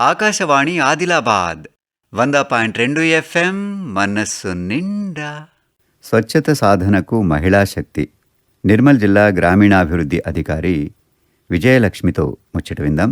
ఆకాశవాణి ఆదిలాబాద్ వంద పాయింట్ రెండు ఎఫ్ఎం మనస్సు నిండా. స్వచ్ఛత సాధనకు మహిళా శక్తి నిర్మల్ జిల్లా గ్రామీణాభివృద్ధి అధికారి విజయలక్ష్మితో ముచ్చట విందాం.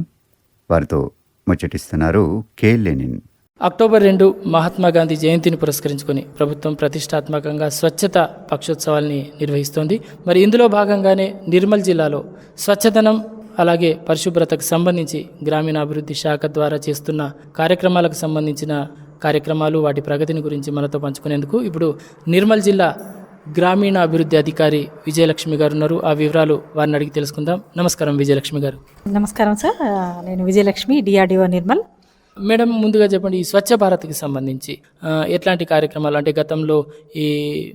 వారితో ముచ్చటిస్తున్నారు కే లెనిన్. అక్టోబర్ రెండు మహాత్మా గాంధీ జయంతిని పురస్కరించుకొని ప్రభుత్వం ప్రతిష్టాత్మకంగా స్వచ్ఛత పక్షోత్సవాల్ని నిర్వహిస్తోంది. మరి ఇందులో భాగంగానే నిర్మల్ జిల్లాలో స్వచ్ఛదనం అలాగే పరిశుభ్రతకు సంబంధించి గ్రామీణాభివృద్ధి శాఖ ద్వారా చేస్తున్న కార్యక్రమాలకు సంబంధించిన కార్యక్రమాలు వాటి ప్రగతిని గురించి మనతో పంచుకునేందుకు ఇప్పుడు నిర్మల్ జిల్లా గ్రామీణ అభివృద్ధి అధికారి విజయలక్ష్మి గారు ఉన్నారు. ఆ వివరాలు వారిని అడిగి తెలుసుకుందాం. నమస్కారం విజయలక్ష్మి గారు. నమస్కారం సార్. నేను విజయలక్ష్మి డిఆర్డిఓ నిర్మల్. మేడం ముందుగా చెప్పండి ఈ స్వచ్ఛ భారత్కి సంబంధించి ఎట్లాంటి కార్యక్రమాలు అంటే గతంలో ఈ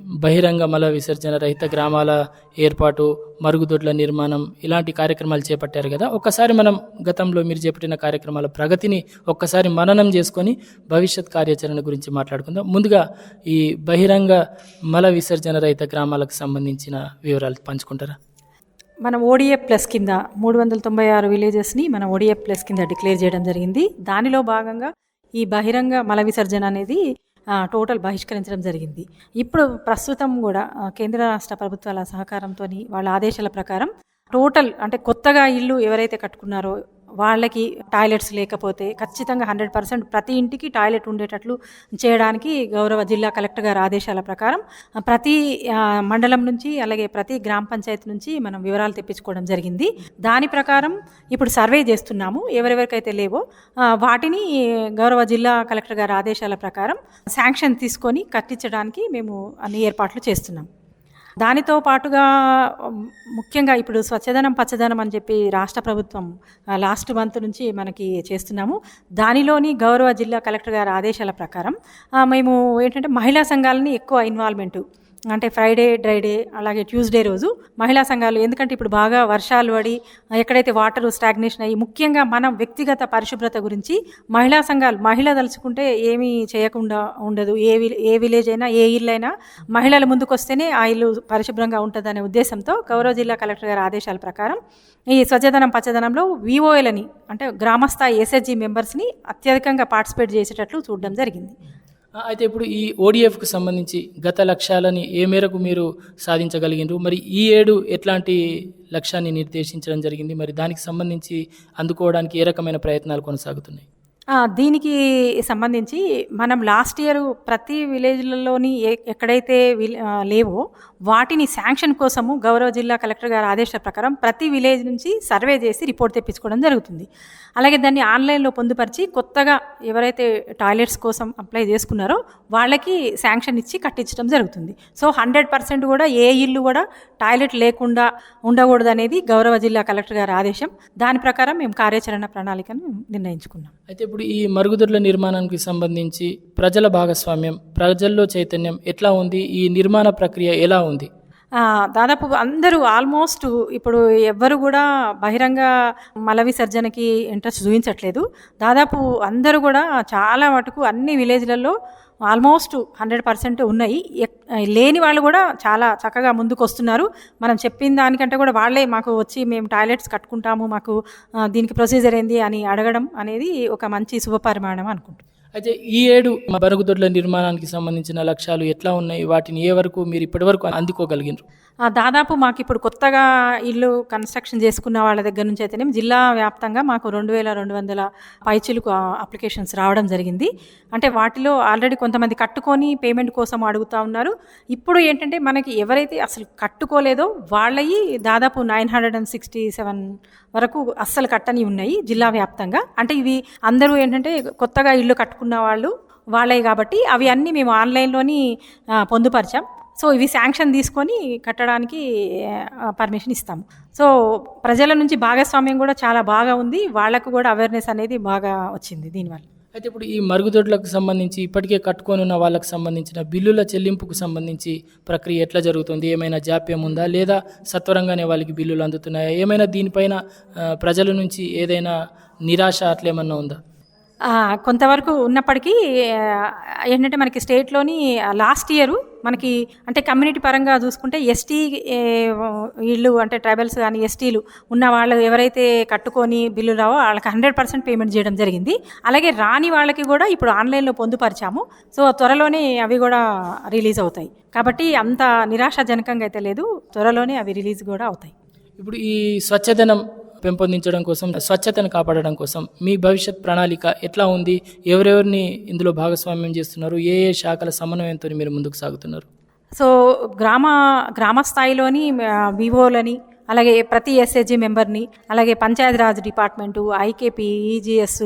బహిరంగ మల విసర్జన రహిత గ్రామాల ఏర్పాటు మరుగుదొడ్ల నిర్మాణం ఇలాంటి కార్యక్రమాలు చేపట్టారు కదా. ఒక్కసారి మనం గతంలో మీరు చేపట్టిన కార్యక్రమాల ప్రగతిని ఒక్కసారి మననం చేసుకొని భవిష్యత్ కార్యాచరణ గురించి మాట్లాడుకుందాం. ముందుగా ఈ బహిరంగ మల విసర్జన రహిత గ్రామాలకు సంబంధించిన వివరాలు పంచుకుంటారా? మనం ఓడిఎఫ్ ప్లస్ కింద మూడు వందల తొంభై ఆరు విలేజెస్ని మనం ఓడిఎఫ్ ప్లస్ కింద డిక్లేర్ చేయడం జరిగింది. దానిలో భాగంగా ఈ బహిరంగ మల విసర్జన అనేది టోటల్ బహిష్కరించడం జరిగింది. ఇప్పుడు ప్రస్తుతం కూడా కేంద్ర రాష్ట్ర ప్రభుత్వాల సహకారంతో వాళ్ళ ఆదేశాల ప్రకారం టోటల్ అంటే కొత్తగా ఇల్లు ఎవరైతే కట్టుకున్నారో వాళ్ళకి టాయిలెట్స్ లేకపోతే ఖచ్చితంగా హండ్రెడ్ పర్సెంట్ ప్రతి ఇంటికి టాయిలెట్ ఉండేటట్లు చేయడానికి గౌరవ జిల్లా కలెక్టర్ గారి ఆదేశాల ప్రకారం ప్రతి మండలం నుంచి అలాగే ప్రతి గ్రామ పంచాయతీ నుంచి మనం వివరాలు తెప్పించుకోవడం జరిగింది. దాని ప్రకారం ఇప్పుడు సర్వే చేస్తున్నాము. ఎవరెవరికైతే లేవో వాటిని గౌరవ జిల్లా కలెక్టర్ గారి ఆదేశాల ప్రకారం శాంక్షన్ తీసుకొని కట్టించడానికి మేము అన్ని ఏర్పాట్లు చేస్తున్నాం. దానితో పాటుగా ముఖ్యంగా ఇప్పుడు స్వచ్ఛదనం పచ్చదనం అని చెప్పి రాష్ట్ర ప్రభుత్వం లాస్ట్ మంత్ నుంచి మనకి చేస్తున్నాము. దానిలోని గౌరవ జిల్లా కలెక్టర్ గారి ఆదేశాల ప్రకారం మేము ఏంటంటే మహిళా సంఘాలని ఎక్కువ ఇన్వాల్వ్మెంటు అంటే ఫ్రైడే డ్రైడే అలాగే ట్యూస్డే రోజు మహిళా సంఘాలు ఎందుకంటే ఇప్పుడు బాగా వర్షాలు పడి ఎక్కడైతే వాటర్ స్టాగ్నేషన్ అయ్యి ముఖ్యంగా మనం వ్యక్తిగత పరిశుభ్రత గురించి మహిళా సంఘాలు మహిళ తలుచుకుంటే ఏమీ చేయకుండా ఉండదు. ఏ విల్ ఏ విలేజ్ అయినా ఏ ఇల్లు అయినా మహిళలు ముందుకొస్తేనే ఆ ఇల్లు పరిశుభ్రంగా ఉంటుందనే ఉద్దేశంతో గౌరవ జిల్లా కలెక్టర్ గారి ఆదేశాల ప్రకారం ఈ స్వచ్ఛదనం పచ్చదనంలో విఓఎలని అంటే గ్రామస్థాయి ఎస్హెచ్జి మెంబర్స్ని అత్యధికంగా పార్టిసిపేట్ చేసేటట్లు చూడడం జరిగింది. అయితే ఇప్పుడు ఈ ఓడిఎఫ్కు సంబంధించి గత లక్ష్యాలని ఏ మేరకు మీరు సాధించగలిగినారు? మరి ఈ ఏడు ఎట్లాంటి లక్ష్యాన్ని నిర్దేశించడం జరిగింది? మరి దానికి సంబంధించి అందుకోవడానికి ఏ రకమైన ప్రయత్నాలు కొనసాగుతున్నాయి? దీనికి సంబంధించి మనం లాస్ట్ ఇయర్ ప్రతి విలేజ్లలోని ఎక్కడైతే లేవో వాటిని శాంక్షన్ కోసము గౌరవ జిల్లా కలెక్టర్ గారి ఆదేశాల ప్రకారం ప్రతి విలేజ్ నుంచి సర్వే చేసి రిపోర్ట్ తెప్పించుకోవడం జరుగుతుంది. అలాగే దాన్ని ఆన్లైన్లో పొందుపరిచి కొత్తగా ఎవరైతే టాయిలెట్స్ కోసం అప్లై చేసుకున్నారో వాళ్ళకి శాంక్షన్ ఇచ్చి కట్టించడం జరుగుతుంది. సో హండ్రెడ్ పర్సెంట్ కూడా ఏ ఇల్లు కూడా టాయిలెట్ లేకుండా ఉండకూడదు అనేది గౌరవ జిల్లా కలెక్టర్ గారి ఆదేశం. దాని ప్రకారం మేము కార్యాచరణ ప్రణాళికను నిర్ణయించుకున్నాం. అయితే ఇప్పుడు ఈ మరుగుదొడ్ల నిర్మాణానికి సంబంధించి ప్రజల భాగస్వామ్యం ప్రజల్లో చైతన్యం ఎట్లా ఉంది? ఈ నిర్మాణ ప్రక్రియ ఎలా ఉంది? దాదాపు అందరూ ఆల్మోస్ట్ ఇప్పుడు ఎవ్వరు కూడా బహిరంగ మల విసర్జనకి ఇంట్రెస్ట్ చూపించట్లేదు. దాదాపు అందరూ కూడా చాలా మటుకు అన్ని విలేజ్లలో ఆల్మోస్ట్ హండ్రెడ్ పర్సెంట్ ఉన్నాయి. ఎక్- లేని వాళ్ళు కూడా చాలా చక్కగా ముందుకు వస్తున్నారు మనం చెప్పిన దానికంటే కూడా వాళ్ళే మాకు వచ్చి మేము టాయిలెట్స్ కట్టుకుంటాము మాకు దీనికి ప్రొసీజర్ ఏంది అని అడగడం అనేది ఒక మంచి శుభపరిమాణం అనుకుంటున్నాను అయితే ఈ ఏడు బరుగుదొడ్ల నిర్మాణానికి సంబంధించిన లక్ష్యాలు ఎట్లా ఉన్నాయి? వాటిని ఏ వరకు మీరు ఇప్పటివరకు అందుకోగలిగినారు? ఆ, దాదాపు మాకు ఇప్పుడు కొత్తగా ఇల్లు కన్స్ట్రక్షన్ చేసుకున్న వాళ్ళ దగ్గర నుంచి అయితేనే జిల్లా వ్యాప్తంగా మాకు రెండు వేల రెండు వందల పైచిలకు అప్లికేషన్స్ రావడం జరిగింది. అంటే వాటిలో ఆల్రెడీ కొంతమంది కట్టుకొని పేమెంట్ కోసం అడుగుతా ఉన్నారు. ఇప్పుడు ఏంటంటే మనకి ఎవరైతే అసలు కట్టుకోలేదో వాళ్ళవి దాదాపు nine hundred and sixty seven వరకు అస్సలు కట్టని ఉన్నాయి జిల్లా వ్యాప్తంగా. అంటే ఇవి అందరూ ఏంటంటే కొత్తగా ఇల్లు అనుకున్న వాళ్ళు వాళ్ళే కాబట్టి అవి అన్నీ మేము ఆన్లైన్లోని పొందుపరిచాం. సో ఇవి శాంక్షన్ తీసుకొని కట్టడానికి పర్మిషన్ ఇస్తాము సో ప్రజల నుంచి భాగస్వామ్యం కూడా చాలా బాగా ఉంది. వాళ్ళకు కూడా అవేర్నెస్ అనేది బాగా వచ్చింది దీనివల్ల. అయితే ఇప్పుడు ఈ మరుగుదొడ్లకు సంబంధించి ఇప్పటికే కట్టుకొని ఉన్న వాళ్ళకి సంబంధించిన బిల్లుల చెల్లింపుకు సంబంధించి ప్రక్రియ ఎట్లా జరుగుతుంది? ఏమైనా జాప్యం ఉందా? లేదా సత్వరంగానే వాళ్ళకి బిల్లులు అందుతున్నాయా? ఏమైనా దీనిపైన ప్రజల నుంచి ఏదైనా నిరాశ అట్లేమన్నా ఉందా? కొంతవరకు ఉన్నప్పటికీ ఏంటంటే మనకి స్టేట్లోని లాస్ట్ ఇయర్ మనకి అంటే కమ్యూనిటీ పరంగా చూసుకుంటే ఎస్టీ వీళ్ళు అంటే ట్రైబల్స్ కానీ ఎస్టీలు ఉన్న వాళ్ళు ఎవరైతే కట్టుకొని బిల్లు రావో వాళ్ళకి హండ్రెడ్ పర్సెంట్ పేమెంట్ చేయడం జరిగింది. అలాగే రాని వాళ్ళకి కూడా ఇప్పుడు ఆన్లైన్లో పొందుపరిచాము. సో త్వరలోనే అవి కూడా రిలీజ్ అవుతాయి. కాబట్టి అంత నిరాశాజనకంగా అయితే లేదు. త్వరలోనే అవి రిలీజ్ కూడా అవుతాయి. ఇప్పుడు ఈ స్వచ్ఛదనం పెంపొందించడం కోసం స్వచ్ఛతను కాపాడడం కోసం మీ భవిష్యత్ ప్రణాళిక ఎట్లా ఉంది? ఎవరెవరిని ఇందులో భాగస్వామ్యం చేస్తున్నారు? ఏ ఏ శాఖల సమన్వయంతో మీరు ముందుకు సాగుతున్నారు? సో గ్రామ గ్రామ స్థాయిలోని వివోలని అలాగే ప్రతి ఎస్ఏజీ మెంబర్ని అలాగే Panchayati Raj department IKP EGS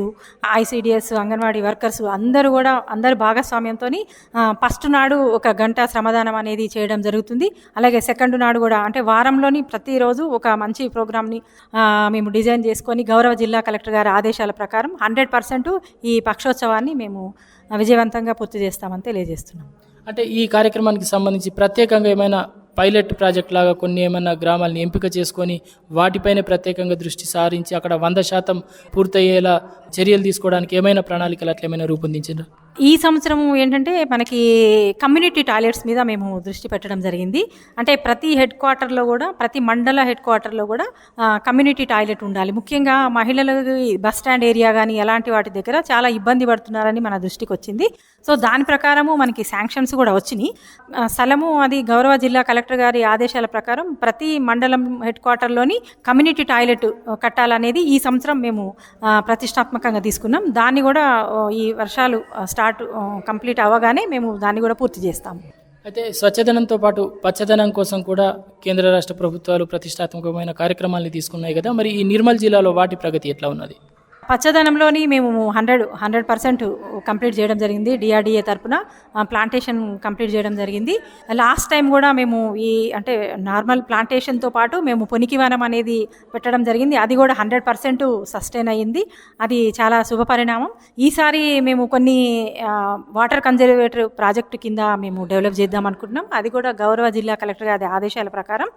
ICDS anganwadi workers అందరూ కూడా అందరు భాగస్వామ్యంతో ఫస్ట్ నాడు ఒక గంట శ్రమదానం అనేది చేయడం జరుగుతుంది. అలాగే సెకండ్ నాడు కూడా అంటే వారంలోని ప్రతిరోజు ఒక మంచి ప్రోగ్రామ్ని మేము డిజైన్ చేసుకొని గౌరవ జిల్లా కలెక్టర్ గారి ఆదేశాల ప్రకారం హండ్రెడ్ పర్సెంట్ ఈ పక్షోత్సవాన్ని మేము విజయవంతంగా పూర్తి చేస్తామని తెలియజేస్తున్నాం. అంటే ఈ కార్యక్రమానికి సంబంధించి ప్రత్యేకంగా ఏమైనా పైలట్ ప్రాజెక్ట్ లాగా కొన్ని ఏమైనా గ్రామాలను ఎంపిక చేసుకొని వాటిపైనే ప్రత్యేకంగా దృష్టి సారించి అక్కడ వంద శాతం పూర్తయ్యేలా చర్యలు తీసుకోవడానికి ఏమైనా ప్రణాళికలు అట్లా ఏమైనా రూపొందించారు ఈ సంవత్సరం ఏంటంటే మనకి కమ్యూనిటీ టాయిలెట్స్ మీద మేము దృష్టి పెట్టడం జరిగింది. అంటే ప్రతి హెడ్ క్వార్టర్లో కూడా ప్రతి మండల హెడ్ క్వార్టర్లో కూడా కమ్యూనిటీ టాయిలెట్ ఉండాలి. ముఖ్యంగా మహిళలకు బస్ స్టాండ్ ఏరియా కానీ ఎలాంటి వాటి దగ్గర చాలా ఇబ్బంది పడుతున్నారని మన దృష్టికి వచ్చింది. సో దాని ప్రకారము మనకి శాంక్షన్స్ కూడా వచ్చినాయి. స్థలము అది గౌరవ జిల్లా కలెక్టర్ గారి ఆదేశాల ప్రకారం ప్రతి మండలం హెడ్ క్వార్టర్లోని కమ్యూనిటీ టాయిలెట్ కట్టాలనేది ఈ సంవత్సరం మేము ప్రతిష్టాత్మకంగా తీసుకున్నాం. దాన్ని కూడా ఈ వర్షాలు స్టార్ట్ స్టార్ట్ కంప్లీట్ అవ్వగానే మేము దాన్ని కూడా పూర్తి చేస్తాము. అయితే స్వచ్ఛదనంతో పాటు పచ్చదనం కోసం కూడా కేంద్ర రాష్ట్ర ప్రభుత్వాలు ప్రతిష్టాత్మకమైన కార్యక్రమాలను తీసుకున్నాయి కదా. మరి ఈ నిర్మల్ జిల్లాలో వాటి ప్రగతి ఎట్లా ఉన్నది? పచ్చదనంలోని మేము హండ్రెడ్ హండ్రెడ్ పర్సెంట్ కంప్లీట్ చేయడం జరిగింది. డిఆర్డిఏ తరపున ప్లాంటేషన్ కంప్లీట్ చేయడం జరిగింది. లాస్ట్ టైం కూడా మేము ఈ అంటే నార్మల్ ప్లాంటేషన్తో పాటు మేము పొనికివనం అనేది పెట్టడం జరిగింది. అది కూడా హండ్రెడ్ పర్సెంట్ సస్టైన్ అయ్యింది. అది చాలా శుభ పరిణామం. ఈసారి మేము కొన్ని వాటర్ కన్జర్వేటర్ ప్రాజెక్టు కింద మేము డెవలప్ చేద్దాం అనుకుంటున్నాం. అది కూడా గౌరవ జిల్లా కలెక్టర్ గారి ఆదేశాల ప్రకారం.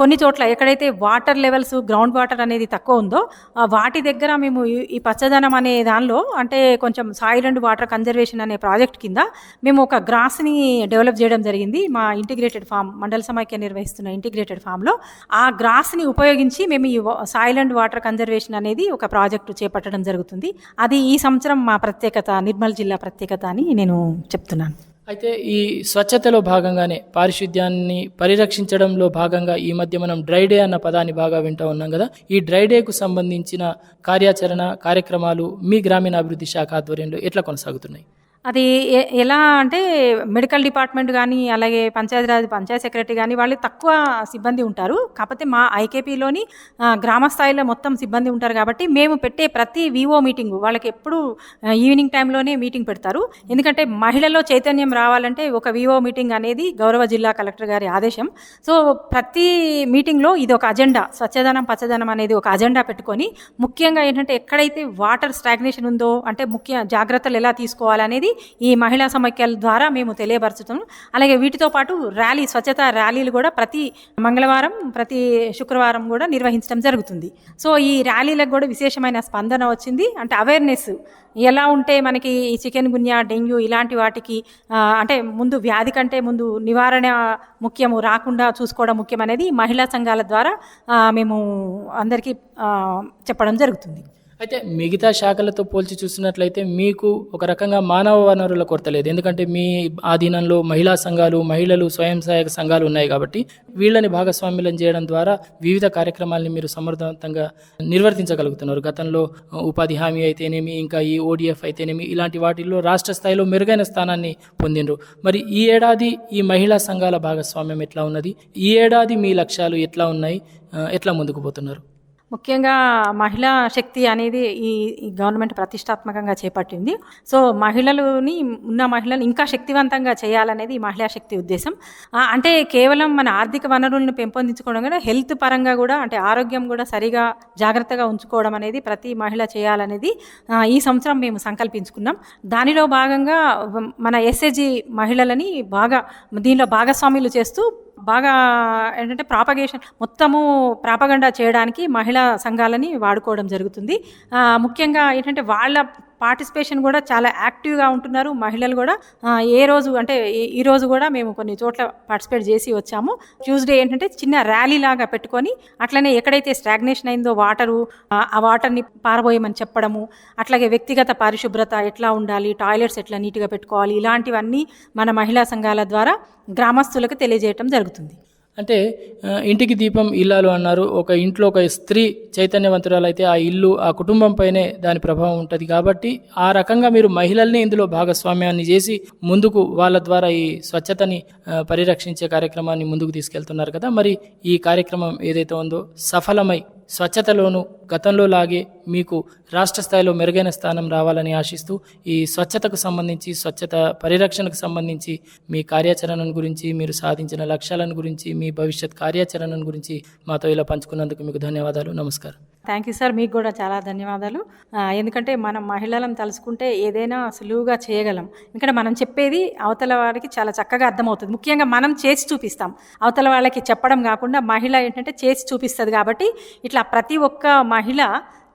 కొన్ని చోట్ల ఎక్కడైతే వాటర్ లెవెల్స్ గ్రౌండ్ వాటర్ అనేది తక్కువ ఉందో వాటి దగ్గర మేము ఈ- పచ్చదనం అనే దానిలో అంటే కొంచెం సాయిల్ అండ్ వాటర్ కన్జర్వేషన్ అనే ప్రాజెక్ట్ కింద మేము ఒక గ్రాస్ని డెవలప్ చేయడం జరిగింది. మా ఇంటిగ్రేటెడ్ ఫామ్ మండల సమైక్య నిర్వహిస్తున్న ఇంటిగ్రేటెడ్ ఫామ్లో. ఆ గ్రాస్ని ఉపయోగించి మేము ఈ సాయిల్ అండ్ వాటర్ కన్జర్వేషన్ అనేది ఒక ప్రాజెక్టు చేపట్టడం జరుగుతుంది. అది ఈ సంవత్సరం మా ప్రత్యేకత నిర్మల్ జిల్లా ప్రత్యేకత అని నేను చెప్తున్నాను. అయితే ఈ స్వచ్ఛతలో భాగంగానే పారిశుద్ధ్యాన్ని పరిరక్షించడంలో భాగంగా ఈ మధ్య మనం డ్రై డే అన్న పదాన్ని బాగా వింటూ ఉన్నాం కదా. ఈ డ్రై డేకు సంబంధించిన కార్యాచరణ కార్యక్రమాలు మీ గ్రామీణాభివృద్ధి శాఖ ఆధ్వర్యంలో ఎట్లా కొనసాగుతున్నాయి? అది ఎలా అంటే మెడికల్ డిపార్ట్మెంట్ కానీ అలాగే పంచాయతీరాజ్ పంచాయత్ సెక్రటరీ కానీ వాళ్ళు తక్కువ సిబ్బంది ఉంటారు. కాకపోతే మా ఐకేపీలోని గ్రామ స్థాయిలో మొత్తం సిబ్బంది ఉంటారు కాబట్టి మేము పెట్టే ప్రతి వివో మీటింగ్ వాళ్ళకి ఎప్పుడు ఈవినింగ్ టైంలోనే మీటింగ్ పెడతారు. ఎందుకంటే మహిళల్లో చైతన్యం రావాలంటే ఒక వివో మీటింగ్ అనేది గౌరవ జిల్లా కలెక్టర్ గారి ఆదేశం. సో ప్రతి మీటింగ్లో ఇది ఒక అజెండా స్వచ్ఛదనం పచ్చదనం అనేది ఒక అజెండా పెట్టుకొని ముఖ్యంగా ఏంటంటే ఎక్కడైతే వాటర్ స్టాగ్నేషన్ ఉందో అంటే ముఖ్య జాగ్రత్తలు ఎలా తీసుకోవాలనేది ఈ మహిళా సమైక్యాల ద్వారా మేము తెలియపరచుతాం అలాగే వీటితో పాటు ర్యాలీ స్వచ్ఛత ర్యాలీలు కూడా ప్రతి మంగళవారం ప్రతి శుక్రవారం కూడా నిర్వహించడం జరుగుతుంది. సో ఈ ర్యాలీలకు కూడా విశేషమైన స్పందన వచ్చింది. అంటే అవేర్నెస్ ఎలా ఉంటే మనకి ఈ చికెన్ గున్యా డెంగ్యూ ఇలాంటి వాటికి అంటే ముందు వ్యాధి కంటే ముందు నివారణ ముఖ్యము రాకుండా చూసుకోవడం ముఖ్యం అనేది మహిళా సంఘాల ద్వారా మేము అందరికీ చెప్పడం జరుగుతుంది. అయితే మిగతా శాఖలతో పోల్చి చూసినట్లయితే మీకు ఒక రకంగా మానవ వనరుల కొరత లేదు. ఎందుకంటే మీ ఆధీనంలో మహిళా సంఘాలు మహిళలు స్వయం సహాయక సంఘాలు ఉన్నాయి కాబట్టి వీళ్ళని భాగస్వామ్యం చేయడం ద్వారా వివిధ కార్యక్రమాలని మీరు సమర్థవంతంగా నిర్వర్తించగలుగుతున్నారు. గతంలో ఉపాధి హామీ అయితేనేమి ఇంకా ఈ ఓడిఎఫ్ అయితేనేమి ఇలాంటి వాటిల్లో రాష్ట్ర స్థాయిలో మెరుగైన స్థానాన్ని పొందిండ్రు. మరి ఈ ఏడాది ఈ మహిళా సంఘాల భాగస్వామ్యం ఎట్లా ఉన్నది? ఈ ఏడాది మీ లక్ష్యాలు ఎట్లా ఉన్నాయి? ఎట్లా ముందుకు పోతున్నారు? ముఖ్యంగా మహిళా శక్తి అనేది ఈ గవర్నమెంట్ ప్రతిష్టాత్మకంగా చేపట్టింది. సో మహిళలని ఉన్న మహిళలు ఇంకా శక్తివంతంగా చేయాలనేది ఈ మహిళా శక్తి ఉద్దేశం. అంటే కేవలం మన ఆర్థిక వనరులను పెంపొందించుకోవడం కూడా హెల్త్ పరంగా కూడా అంటే ఆరోగ్యం కూడా సరిగా జాగ్రత్తగా ఉంచుకోవడం అనేది ప్రతి మహిళ చేయాలనేది ఈ సంవత్సరం మేము సంకల్పించుకున్నాం. దానిలో భాగంగా మన ఎస్ఏజీ మహిళలని బాగా దీనిలో భాగస్వాములు చేస్తూ బాగా ఏంటంటే ప్రాపగేషన్ మొత్తము ప్రాపగండా చేయడానికి మహిళా సంఘాలని వాడుకోవడం జరుగుతుంది. ముఖ్యంగా ఏంటంటే వాళ్ళ పార్టిసిపేషన్ కూడా చాలా యాక్టివ్గా ఉంటున్నారు. మహిళలు కూడా ఏ రోజు అంటే ఈ- రోజు కూడా మేము కొన్ని చోట్ల పార్టిసిపేట్ చేసి వచ్చాము. ట్యూస్డే ఏంటంటే చిన్న ర్యాలీ లాగా పెట్టుకొని అట్లనే ఎక్కడైతే స్టాగ్నేషన్ అయిందో వాటరు ఆ వాటర్ని పారబోయమని చెప్పడము అట్లాగే వ్యక్తిగత పరిశుభ్రత ఎట్లా ఉండాలి టాయిలెట్స్ ఎట్లా నీట్గా పెట్టుకోవాలి ఇలాంటివన్నీ మన మహిళా సంఘాల ద్వారా గ్రామస్తులకు తెలియజేయటం జరుగుతుంది. అంటే ఇంటికి దీపం ఇల్లాలు అన్నారు. ఒక ఇంట్లో ఒక స్త్రీ చైతన్యవంతురాలైతే ఆ ఇల్లు ఆ కుటుంబం పైనే దాని ప్రభావం ఉంటుంది కాబట్టి ఆ రకంగా మీరు మహిళల్ని ఇందులో భాగస్వామ్యాన్ని చేసి ముందుకు వాళ్ళ ద్వారా ఈ స్వచ్ఛతని పరిరక్షించే కార్యక్రమాన్ని ముందుకు తీసుకెళ్తున్నారు కదా. మరి ఈ కార్యక్రమం ఏదైతే ఉందో సఫలమై స్వచ్ఛతలోను గతంలో లాగే మీకు రాష్ట్ర స్థాయిలో మెరుగైన స్థానం రావాలని ఆశిస్తూ ఈ స్వచ్ఛతకు సంబంధించి స్వచ్ఛత పరిరక్షణకు సంబంధించి మీ కార్యాచరణను గురించి మీరు సాధించిన లక్ష్యాలను గురించి మీ భవిష్యత్ కార్యాచరణను గురించి మాతో ఇలా పంచుకున్నందుకు మీకు ధన్యవాదాలు. నమస్కారం. థ్యాంక్ యూ సార్ మీకు కూడా చాలా ధన్యవాదాలు. ఎందుకంటే మనం మహిళలను తలుచుకుంటే ఏదైనా సులువుగా చేయగలం. ఎందుకంటే మనం చెప్పేది అవతల వారికి చాలా చక్కగా అర్థమవుతుంది. ముఖ్యంగా మనం చేసి చూపిస్తాం. అవతల వాళ్ళకి చెప్పడం కాకుండా మహిళ ఏంటంటే చేసి చూపిస్తుంది కాబట్టి ఇట్లా ప్రతి ఒక్క మహిళ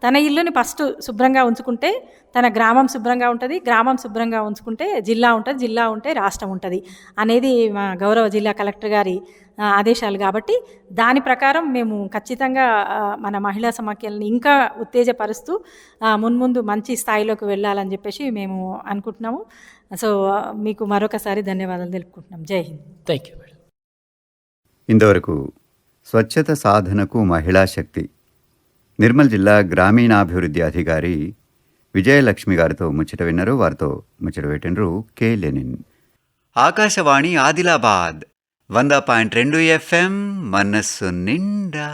తన ఇల్లుని ఫస్ట్ శుభ్రంగా ఉంచుకుంటే తన గ్రామం శుభ్రంగా ఉంటుంది గ్రామం శుభ్రంగా ఉంచుకుంటే జిల్లా ఉంటుంది జిల్లా ఉంటే రాష్ట్రం ఉంటుంది అనేది మా గౌరవ జిల్లా కలెక్టర్ గారి ఆదేశాలు కాబట్టి దాని ప్రకారం మేము ఖచ్చితంగా మన మహిళా సమాఖ్యల్ని ఇంకా ఉత్తేజపరుస్తూ మున్ముందు మంచి స్థాయిలోకి వెళ్ళాలని చెప్పేసి మేము అనుకుంటున్నాము. సో మీకు మరొకసారి ధన్యవాదాలు తెలుపుకుంటున్నాం. జై హింద్. Thank you madam. ఇంతవరకు స్వచ్ఛత సాధనకు మహిళా శక్తి. నిర్మల్ జిల్లా గ్రామీణాభివృద్ధి అధికారి విజయలక్ష్మి గారితో ముచ్చట విన్నారు. వారితో ముచ్చట పెట్టినరు కె లెనిన్. ఆకాశవాణి ఆదిలాబాద్. వంద పాయింట్ రెండు ఎఫ్ఎం మనస్సు నిండా.